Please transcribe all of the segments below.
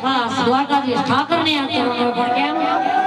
ખાસ દ્વારકાધીશ ઠાકર ને યાદ કરવાનો પણ કેમ?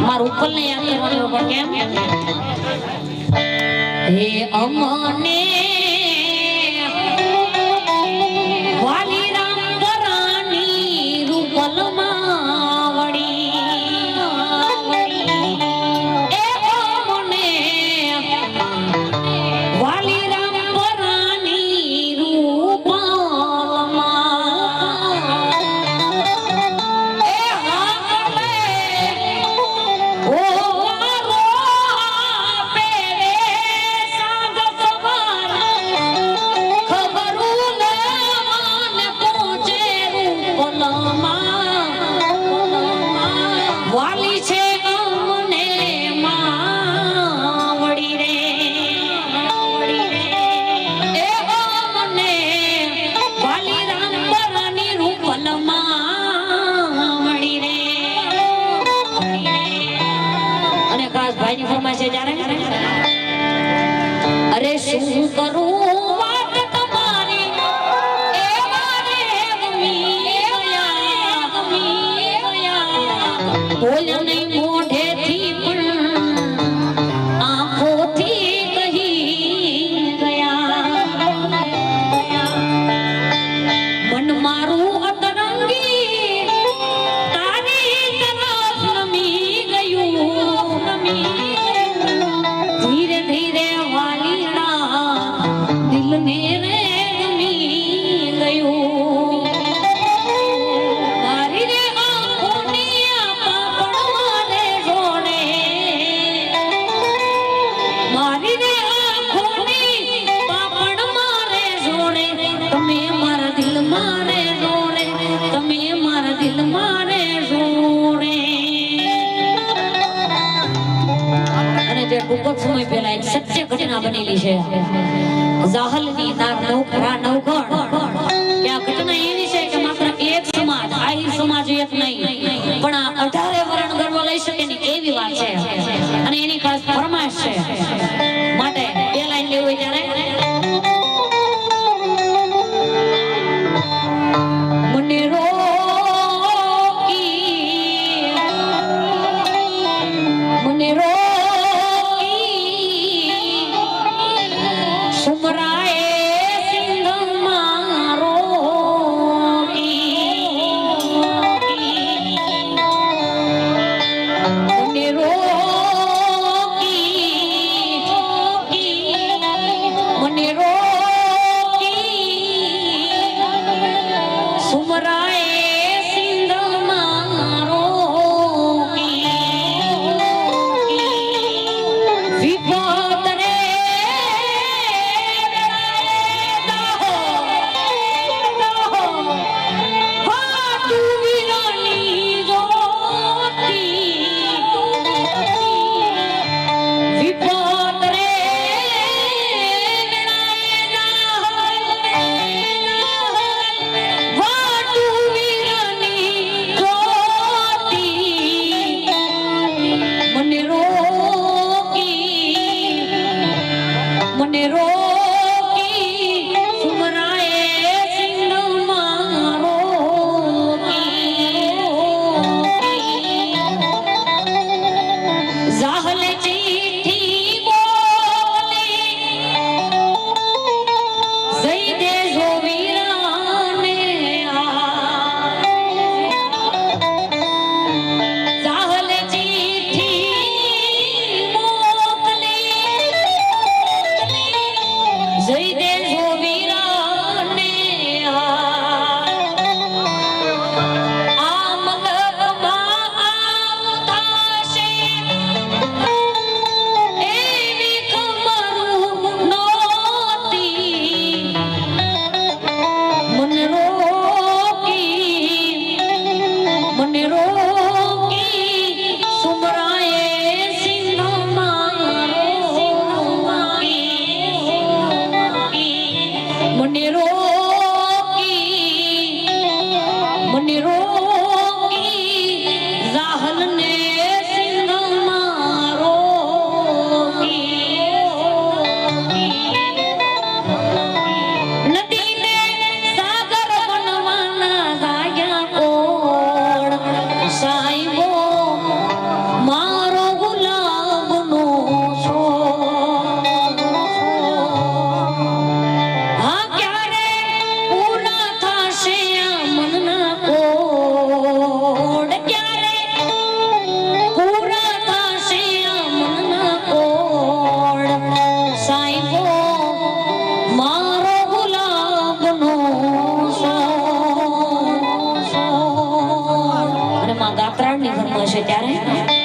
મારું ઉપર નહીં યાદ કરવાનું કેમ? હે અમને Bộ. થોડોક પહેલા એક સત્ય ઘટના બનેલી છે. જાહલની તાર નવખરા નવગણ. કે આ ઘટના એવી છે કે માત્ર એક સમાજ આહી સમાજ એક નહીં, પણ આ અઢારે વરણ ગર્વ લઈ શકે એવી વાત છે. અને એની ખાસ ફરમાશ છે. সেটারে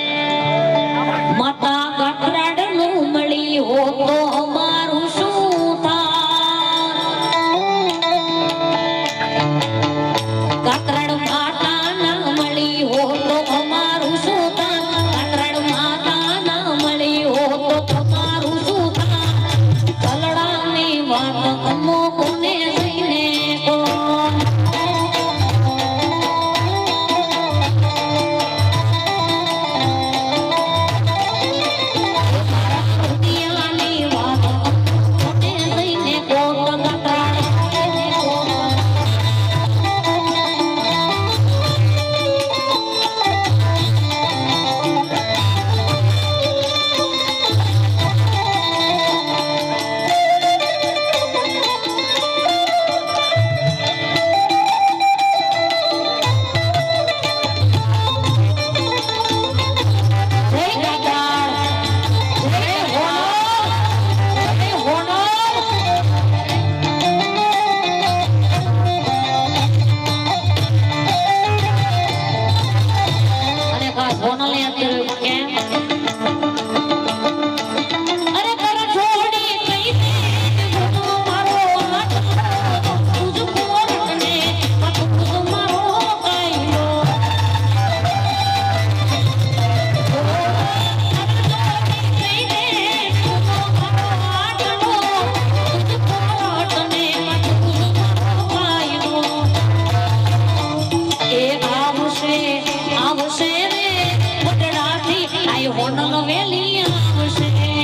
હોનલ વેલી આવશે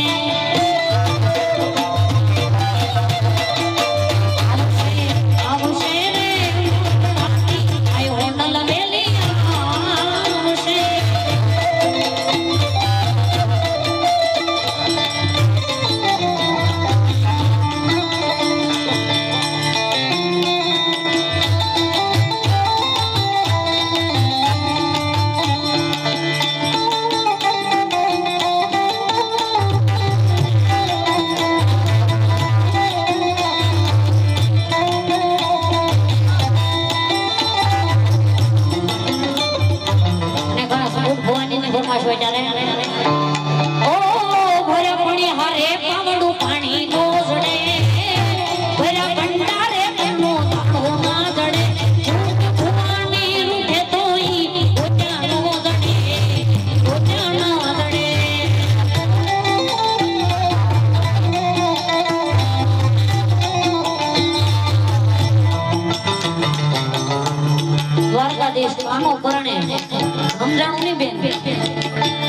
সংগ্রাম নেবেন